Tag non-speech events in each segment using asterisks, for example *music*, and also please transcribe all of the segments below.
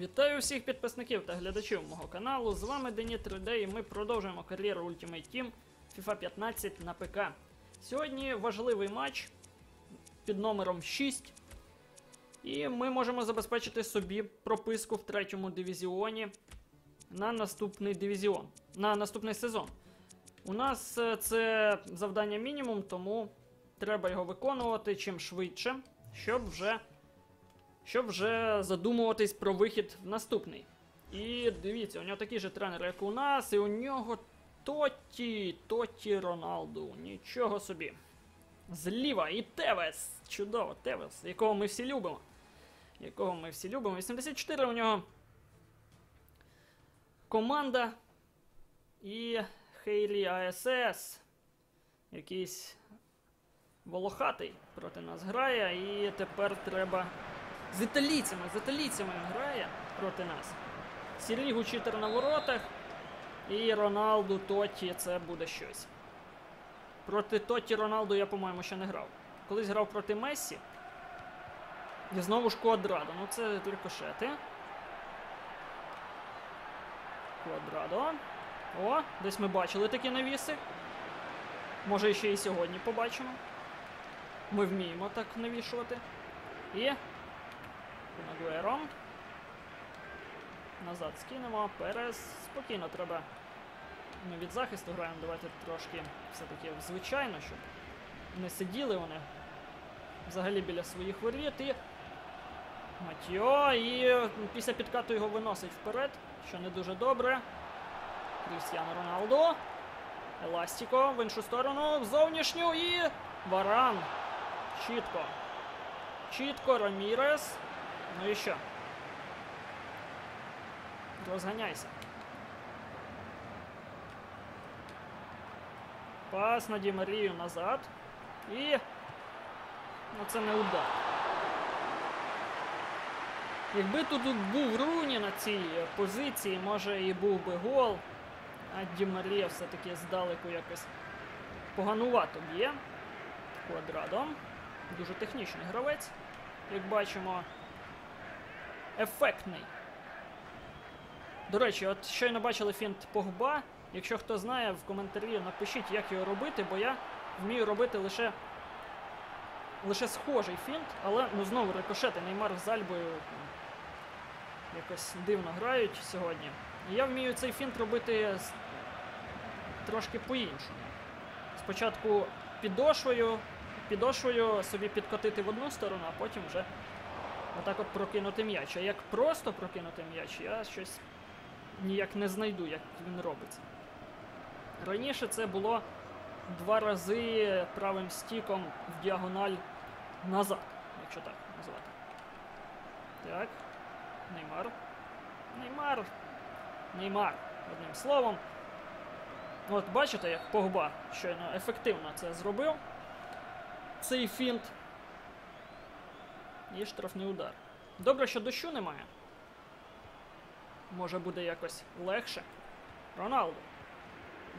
Вітаю всіх підписників та глядачів мого каналу. З вами Дені 3D і ми продовжуємо кар'єру Ultimate Team FIFA 15 на ПК. Сьогодні важливий матч під номером 6. І ми можемо забезпечити собі прописку в третьому дивізіоні на наступний дивізіон, на наступний сезон. У нас е, це завдання мінімум, тому треба його виконувати чим швидше, щоб вже щоб вже задумуватись про вихід в наступний. І дивіться, у нього такий же тренер, як у нас, і у нього Тоті, Тоті Роналду. Нічого собі. Зліва і Тевес. Чудово, Тевес, якого ми всі любимо. Якого ми всі любимо. 84 у нього команда. І Хейлі АСС. Якийсь волохатий проти нас грає, і тепер треба з італійцями, з італійцями грає проти нас. Сірігу читер на воротах. І Роналду Тоті це буде щось. Проти Тоті Роналду я, по-моєму, ще не грав. Колись грав проти Мессі. І знову ж Квадрадо. Ну це рикошети. Квадрадо. О, десь ми бачили такі навіси. Може ще і сьогодні побачимо. Ми вміємо так навішувати. І Нагуеро. Назад скинемо. Перес. Спокійно треба. Ми від захисту граємо. Давайте трошки все-таки звичайно, щоб не сиділи вони взагалі біля своїх воріт. І Матьо. І після підкату його виносить вперед, що не дуже добре. Крістіано Роналдо. Еластіко в іншу сторону, в зовнішню і Варан. Чітко. Чітко, Рамірес. Ну і що? Розганяйся. Пас на Ді Марію назад. І. Ну це не удар. Якби тут був Руні на цій позиції, може і був би гол. А Ді Марія все-таки здалеку якось поганувато б'є. Квадрадом. Дуже технічний гравець, як бачимо ефектний. До речі, от щойно бачили фінт Погба. Якщо хто знає, в коментарі напишіть, як його робити, бо я вмію робити лише лише схожий фінт, але ну знову рикошети. Неймар з Альбою якось дивно грають сьогодні. І я вмію цей фінт робити трошки по-іншому. Спочатку підошвою, підошвою собі підкотити в одну сторону, а потім вже Отак от прокинути м'яч. А як просто прокинути м'яч, я щось ніяк не знайду, як він робиться. Раніше це було два рази правим стіком в діагональ назад, якщо так назвати. Так. Неймар. Неймар. Неймар. Одним словом. От бачите, як Погба щойно ефективно це зробив. Цей фінт і штрафний удар. Добре, що дощу немає. Може буде якось легше. Роналду.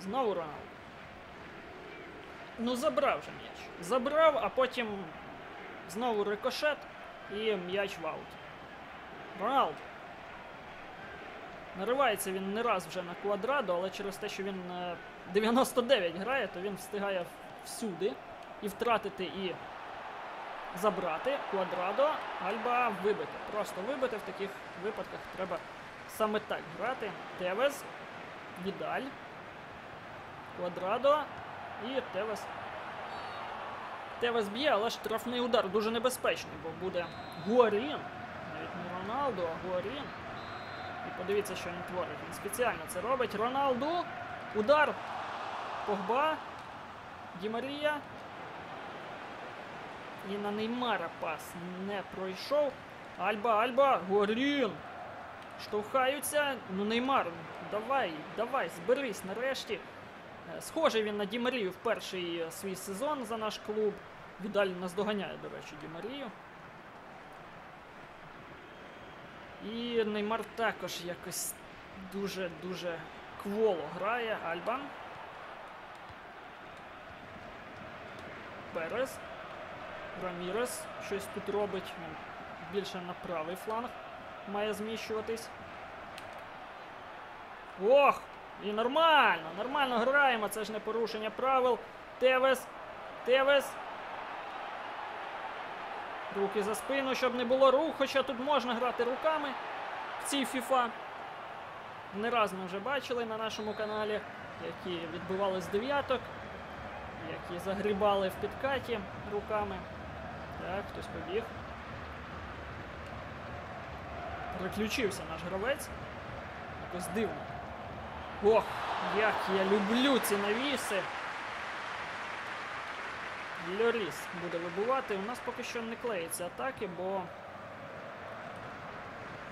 Знову Роналду. Ну, забрав же м'яч. Забрав, а потім знову рикошет і м'яч в аут. Роналду. Наривається він не раз вже на квадрадо, але через те, що він е, 99 грає, то він встигає всюди і втратити і забрати квадрадо, альба вибити. Просто вибити в таких випадках треба саме так грати. Тевес, Відаль, Квадрадо і Тевес. Тевес б'є, але штрафний удар дуже небезпечний, бо буде Гуарін. Навіть не Роналду, а Гуарін. І подивіться, що він творить. Він спеціально це робить. Роналду. Удар. Погба. Ді Марія. І на Неймара пас не пройшов. Альба, Альба, Горін. Штовхаються. Ну, Неймар, давай, давай, зберись нарешті. Е, Схожий він на Ді Марію в перший е, свій сезон за наш клуб. Відаль нас доганяє, до речі, Ді Марію. І Неймар також якось дуже-дуже кволо грає. Альба. Перес. Рамірес щось тут робить. Він більше на правий фланг має зміщуватись. Ох! І нормально, нормально граємо, це ж не порушення правил. Тевес. Тевес. Руки за спину, щоб не було рук, хоча тут можна грати руками в цій FIFA. Не раз ми вже бачили на нашому каналі, які відбивали з дев'яток, які загрібали в підкаті руками. Так, хтось побіг. Переключився наш гравець. Якось дивно. Ох, як я люблю ці навіси. Льоріс буде вибивати. У нас поки що не клеїться атаки, бо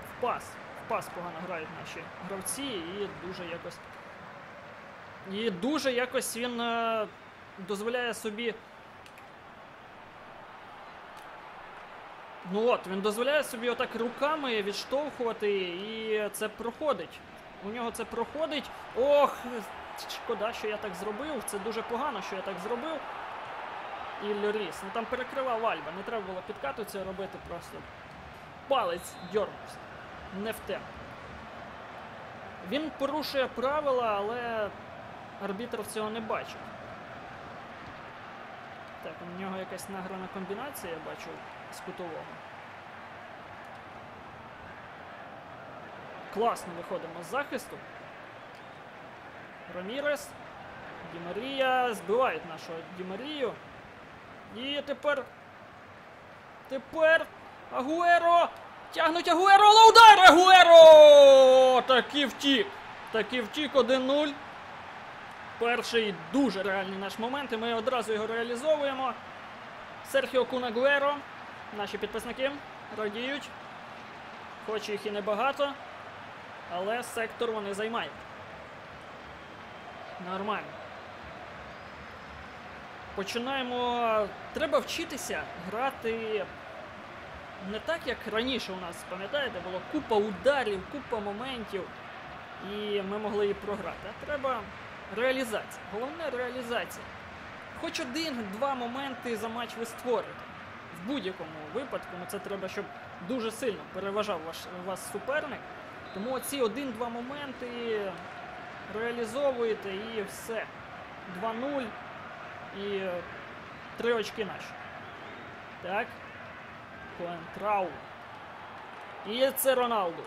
в пас. В пас погано грають наші гравці і дуже якось. І дуже якось він е, дозволяє собі. Ну от, він дозволяє собі отак руками відштовхувати, і це проходить. У нього це проходить. Ох, шкода, що я так зробив. Це дуже погано, що я так зробив. І Льоріс. Ну там перекривав Альба. Не треба було підкату це робити, просто палець дьорнувся. Не в те. Він порушує правила, але арбітр цього не бачив. Так, у нього якась награна комбінація, я бачу, з кутового. Класно виходимо з захисту. Рамірес. Дімарія збивають нашого Дімарію. І тепер. Тепер. Агуеро! Тягнуть Агуеро, але! Агуеро! Таки втік. Таки втік 1-0. Перший дуже реальний наш момент, і ми одразу його реалізовуємо. Серхіо Кунагуеро. Наші підписники радіють. Хоч їх і небагато, але сектор вони займають. Нормально. Починаємо. Треба вчитися грати не так, як раніше у нас, пам'ятаєте, було купа ударів, купа моментів, і ми могли і програти. А треба реалізація. Головне реалізація. Хоч один-два моменти за матч ви створите. В будь-якому випадку, ну це треба, щоб дуже сильно переважав ваш, вас суперник. Тому оці один-два моменти реалізовуєте і все. 2-0 і е, три очки наші. Так. Коентрау. І це Роналду.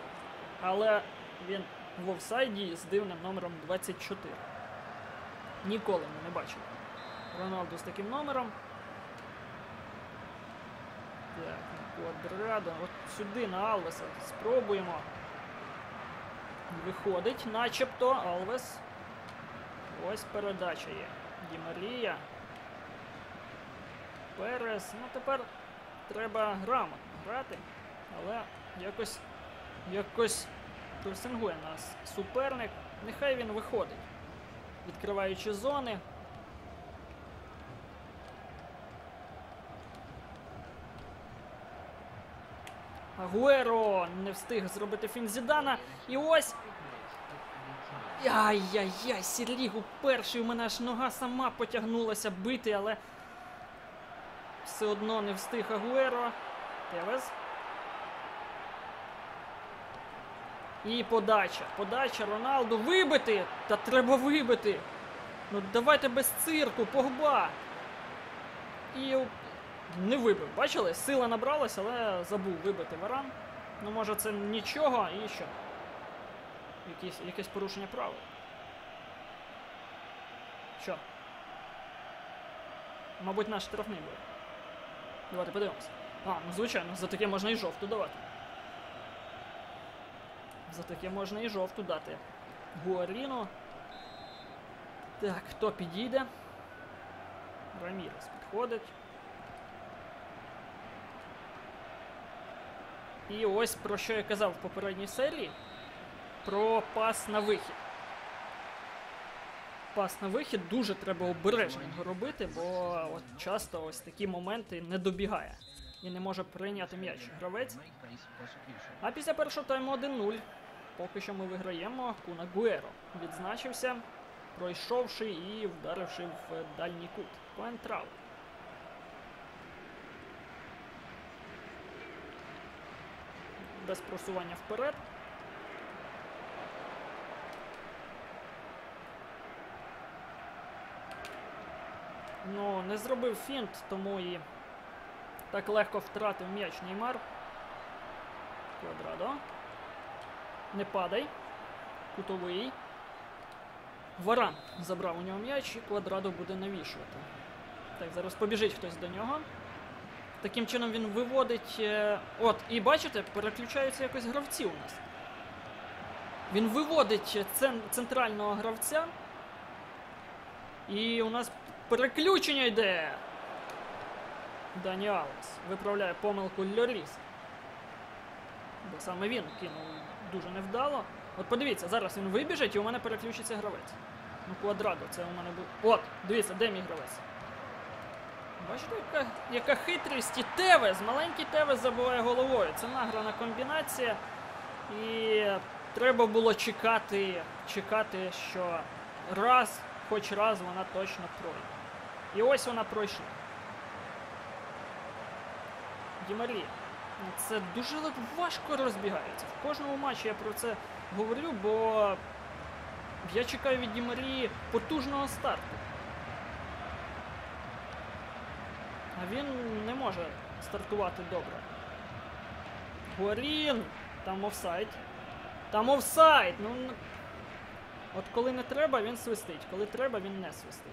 Але він в офсайді з дивним номером 24. Ніколи ми не бачили. Роналду з таким номером. Так, на Квадрадо. От сюди на Алвеса спробуємо. Виходить, начебто Алвес. Ось передача є. Ді Марія. Перес. Ну тепер треба грамотно грати, але якось якось пресингує нас суперник. Нехай він виходить, відкриваючи зони. Агуеро не встиг зробити фін Зідана. І ось. Ай-яй-яй, Сірлігу перший у мене аж нога сама потягнулася бити, але все одно не встиг Агуеро. Тевес. І подача. Подача Роналду. Вибити! Та треба вибити. Ну давайте без цирку, погба. І не вибив. Бачили? Сила набралась, але забув вибити варан. Ну, може, це нічого і що? Якісь, якесь порушення правил. Що? Мабуть, наш штрафний буде. Давайте подивимося. А, ну звичайно, за таке можна і жовту давати. За таке можна і жовту дати. Гуаріно. Так, хто підійде? Рамірес підходить. І ось про що я казав в попередній серії. Про пас на вихід. Пас на вихід дуже треба обережно робити, бо от часто ось такі моменти не добігає і не може прийняти м'яч гравець. А після першого тайму 1-0. Поки що ми виграємо. Куна Гуеро відзначився, пройшовши і вдаривши в дальній кут. Коентрау. без просування вперед. Ну, не зробив фінт, тому і так легко втратив м'яч Неймар. Квадрадо. Не падай. Кутовий. Варан забрав у нього м'яч і квадрадо буде навішувати. Так, зараз побіжить хтось до нього. Таким чином він виводить. е, От, і бачите, переключаються якось гравці у нас. Він виводить центрального гравця. І у нас переключення йде. Дані Алес виправляє помилку Льоріс. Бо саме він кинув дуже невдало. От подивіться, зараз він вибіжить і у мене переключиться гравець. Ну, квадрадо, це у мене буде. От, дивіться, де мій гравець. Бачите, яка, яка хитрість і Тевес, маленький Тевес забуває головою. Це награна комбінація. І треба було чекати, чекати, що раз, хоч раз вона точно пройде. І ось вона пройшла. Дімарі. Ну, Це дуже важко розбігається. В кожному матчі я про це говорю, бо я чекаю від Дімарії потужного старту. А він не може стартувати добре. Горін! Там офсайд. Там офсайд! Ну, от коли не треба, він свистить. Коли треба, він не свистить.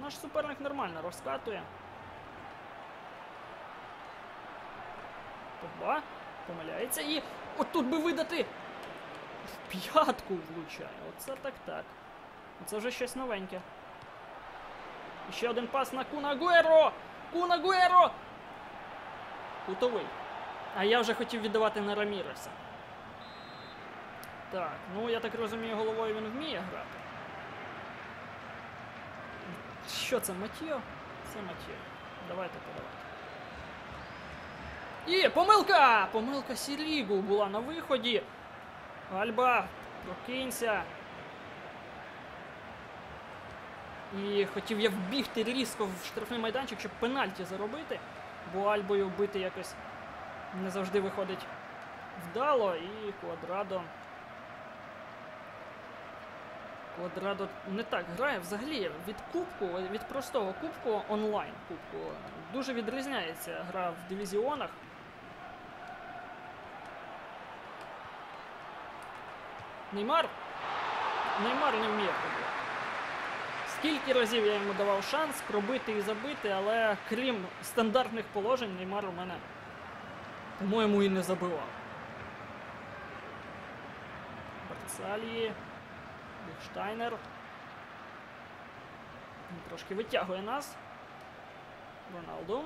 Наш суперник нормально розкатує. Погба помиляється і отут би видати. В п'ятку влучає. Оце так так. Це вже щось новеньке. І Ще один пас на Куна Гуеро! Куна Гуеро! Кутовий. А я вже хотів віддавати на Раміреса. Так, ну я так розумію, головою він вміє грати. Що це, Матіо? Це Матіо. Давайте подавати. І помилка! Помилка Сірігу була на виході. Альба, прокинься. І хотів я вбігти різко в штрафний майданчик, щоб пенальті заробити, бо Альбою бити якось не завжди виходить вдало, і Квадрадо. Квадрадо не так грає. Взагалі від кубку, від простого кубку онлайн кубку дуже відрізняється гра в дивізіонах. Неймар. Неймар не вміє пробувати. Скільки разів я йому давав шанс пробити і забити, але крім стандартних положень, Неймар у мене, по-моєму, і не забивав. Барцалії. Біхштайнер. Він трошки витягує нас. Роналду.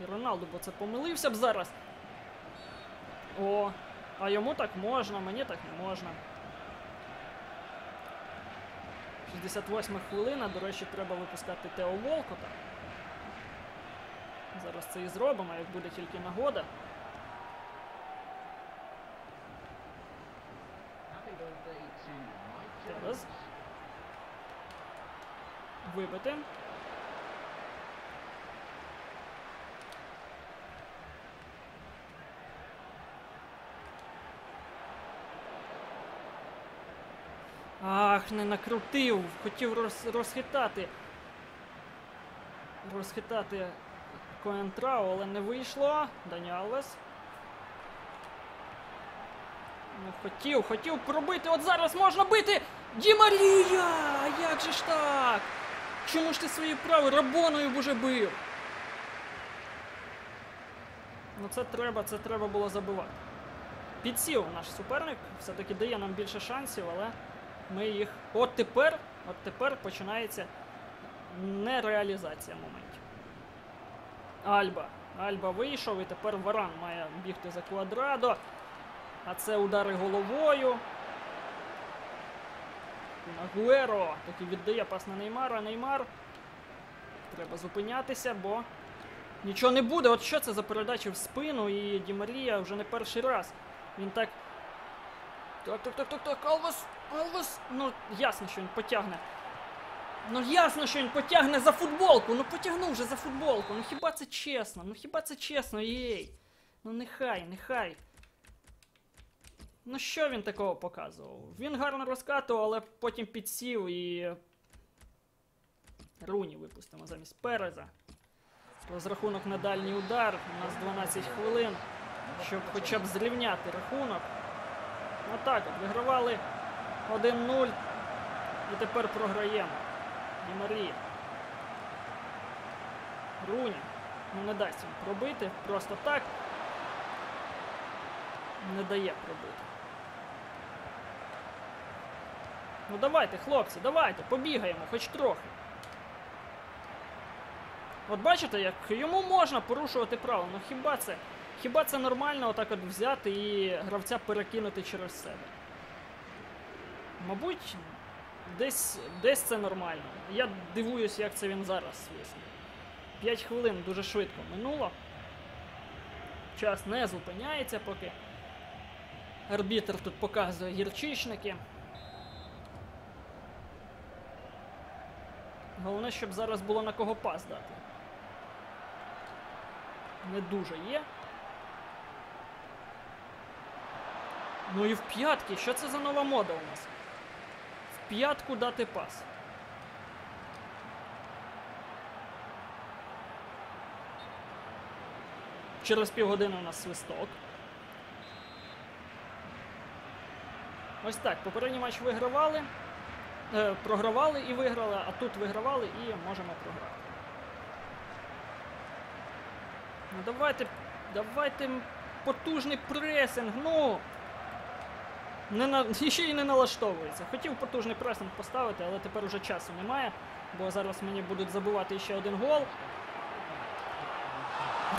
І Роналду, бо це помилився б зараз. О, а йому так можна, мені так не можна. 68 хвилина, до речі, треба випускати Тео Волкота. Зараз це і зробимо, як буде тільки нагода. Зараз. Вибити. Ах, не накрутив. Хотів роз, розхитати. Розхитати Коентрау, але не вийшло. Дані Алвес. Ну, хотів, хотів пробити. От зараз можна бити! Ді Марія! Як же ж так? Чому ж ти свої прави рабоною б уже бив? Ну це треба, це треба було забивати. Підсів наш суперник, все-таки дає нам більше шансів, але ми їх. От тепер, от тепер починається нереалізація моментів. Альба. Альба вийшов і тепер Варан має бігти за квадрадо. А це удари головою. Агуеро таки віддає пас на Неймара. Неймар. Треба зупинятися, бо нічого не буде. От що це за передача в спину і Ді Марія вже не перший раз. Він так. Так, так, так, так, так, Алвес, Алвес. Ну, ясно, що він потягне. Ну ясно, що він потягне за футболку. Ну потягнув вже за футболку. Ну хіба це чесно? Ну хіба це чесно, єй? Ну нехай, нехай. Ну що він такого показував? Він гарно розкатував, але потім підсів і. Руні випустимо замість Переза. Розрахунок на дальній удар. У нас 12 хвилин, щоб хоча б зрівняти рахунок. Отак от вигравали 1-0 і тепер програємо. Ді Марія. Руні. Ну не дасть він пробити. Просто так. Не дає пробити. Ну давайте, хлопці, давайте, побігаємо, хоч трохи. От бачите, як йому можна порушувати правила. Ну хіба це? Хіба це нормально отак от взяти і гравця перекинути через себе? Мабуть, десь, десь це нормально. Я дивуюся, як це він зараз свисне. 5 хвилин дуже швидко минуло. Час не зупиняється, поки арбітр тут показує гірчичники. Головне, щоб зараз було на кого пас дати. Не дуже є. Ну і в п'ятки. Що це за нова мода у нас? В п'ятку дати пас. Через півгодини у нас свисток. Ось так. Попередній матч вигравали. Е, програвали і виграли, а тут вигравали і можемо програти. Ну давайте. Давайте потужний пресинг, ну. Не на... *laughs* ще й не налаштовується. Хотів потужний пресинг поставити, але тепер уже часу немає, бо зараз мені будуть забувати ще один гол.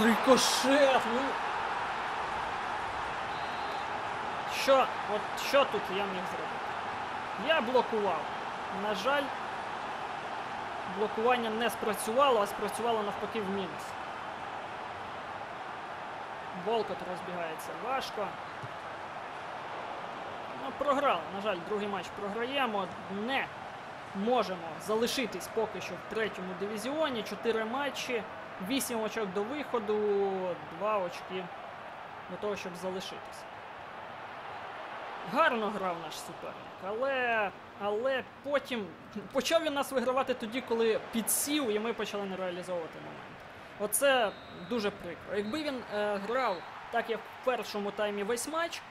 Рикошет! Ну. Що, от що тут я міг зробити? Я блокував. На жаль, блокування не спрацювало, а спрацювало навпаки в мінус. Волкот розбігається важко. Ну, програли. На жаль, другий матч програємо. Не можемо залишитись поки що в третьому дивізіоні. Чотири матчі, вісім очок до виходу, два очки до того, щоб залишитись. Гарно грав наш суперник, але, але потім почав він нас вигравати тоді, коли підсів, і ми почали не реалізовувати момент. Оце дуже прикро. Якби він е, грав так, як в першому таймі весь матч,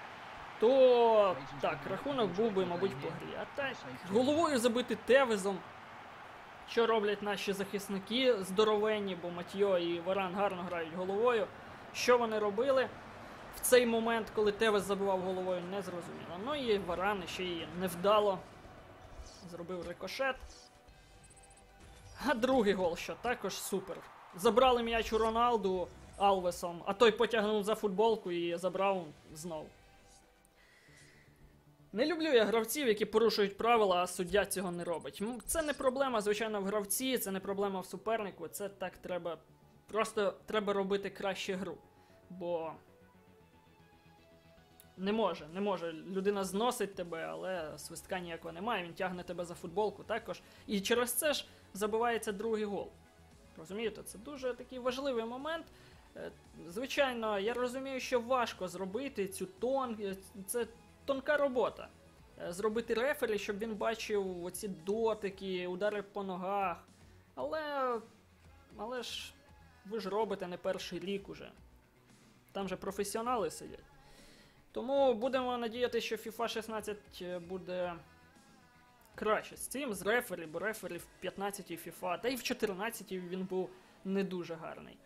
то так, рахунок був би, мабуть, по грі. А так, головою забити Тевезом. Що роблять наші захисники здоровенні, бо Матьо і Варан гарно грають головою. Що вони робили в цей момент, коли Тевес забивав головою, не зрозуміло. Ну і Варан ще й невдало зробив рикошет. А другий гол, що також супер. Забрали м'яч у Роналду Алвесом, а той потягнув за футболку і забрав знов. Не люблю я гравців, які порушують правила, а суддя цього не робить. Це не проблема, звичайно, в гравці, це не проблема в супернику. Це так треба. Просто треба робити краще гру. Бо не може, не може. Людина зносить тебе, але свистка ніякого немає. Він тягне тебе за футболку також. І через це ж забивається другий гол. Розумієте, це дуже такий важливий момент. Е, Звичайно, я розумію, що важко зробити цю тон. Це тонка робота. Е, Зробити рефері, щоб він бачив оці дотики, удари по ногах. Але. Але ж ви ж робите не перший рік уже. Там же професіонали сидять. Тому будемо надіятися, що FIFA 16 буде краще з цим, з рефері, бо рефері в 15 FIFA, та й в 14 він був не дуже гарний.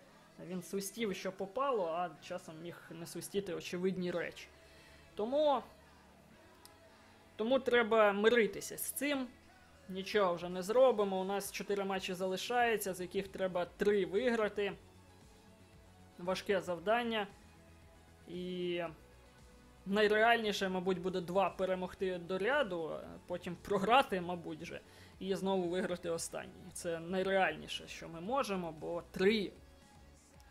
Він свистів, що попало, а часом міг не свистіти очевидні речі. Тому, тому треба миритися з цим. Нічого вже не зробимо. У нас 4 матчі залишається, з яких треба 3 виграти. Важке завдання. І найреальніше, мабуть, буде 2 перемогти до ряду, потім програти, мабуть, вже, і знову виграти останній. Це найреальніше, що ми можемо, бо 3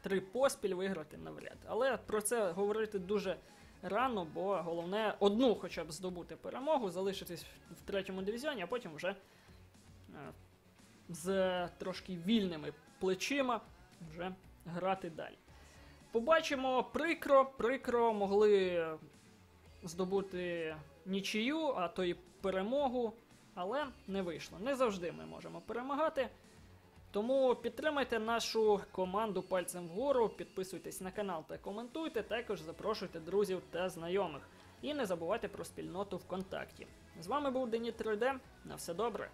три поспіль виграти навряд. Але про це говорити дуже рано, бо головне одну хоча б здобути перемогу, залишитись в третьому дивізіоні, а потім вже е, з трошки вільними плечима вже грати далі. Побачимо прикро, прикро могли здобути нічию, а то й перемогу, але не вийшло. Не завжди ми можемо перемагати. Тому підтримайте нашу команду пальцем вгору, підписуйтесь на канал та коментуйте, також запрошуйте друзів та знайомих. І не забувайте про спільноту ВКонтакті. З вами був Деніт 3D. На все добре.